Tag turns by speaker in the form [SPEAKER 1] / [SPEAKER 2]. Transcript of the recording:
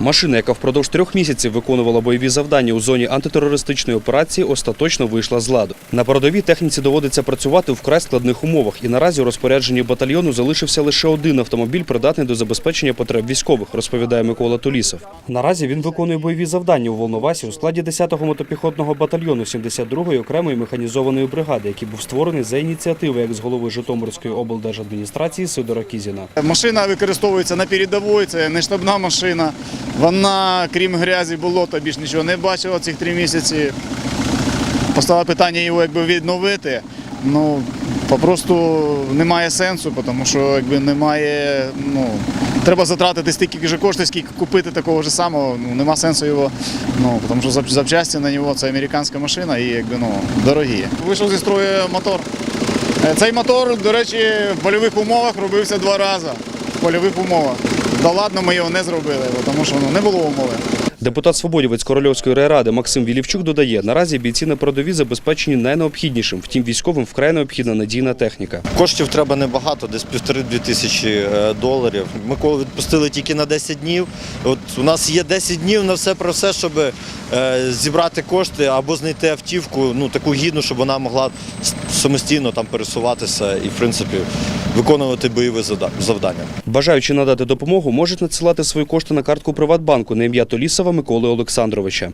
[SPEAKER 1] Машина, яка впродовж трьох місяців виконувала бойові завдання у зоні антитерористичної операції, остаточно вийшла з ладу. На передовій техніці доводиться працювати у вкрай складних умовах, і наразі у розпорядженні батальйону залишився лише один автомобіль, придатний до забезпечення потреб військових, розповідає Микола Тулісов. Наразі він виконує бойові завдання у Волновасі у складі 10-го мотопіхотного батальйону 72-ї окремої механізованої бригади, який був створений за ініціативи як з голови Житомирської облдержадміністрації Сидора Кізіна.
[SPEAKER 2] Машина використовується на передовій, це не штабна машина. Вона, крім грязі, болота, більш нічого не бачила цих три місяці. Постало питання його якби відновити. Ну, попросту немає сенсу, тому що якби немає. Ну, треба затратити стільки ж коштів, скільки купити такого ж самого. Ну, нема сенсу його. Ну, тому що запчасті на нього це американська машина і якби, ну, дорогі. Вийшов зі строю мотор. Е, Цей мотор, до речі, в польових умовах робився два рази. В польових умовах. Да ладно, ми його не зробили, тому що ну, не було умови.
[SPEAKER 1] Депутат Свободівець Корольовської райради Максим Вілівчук додає, наразі бійці на передовій забезпечені найнеобхіднішим, втім військовим вкрай необхідна надійна техніка.
[SPEAKER 3] Коштів треба небагато, десь півтори-дві тисячі е, доларів. Миколу відпустили тільки на 10 днів. От у нас є 10 днів на все про все, щоб е, зібрати кошти або знайти автівку, ну таку гідну, щоб вона могла самостійно там пересуватися і, в принципі, виконувати бойові завдання.
[SPEAKER 1] Бажаючи надати допомогу, можуть надсилати свої кошти на картку Приватбанку на ім'я Толісова Миколи Олександровича.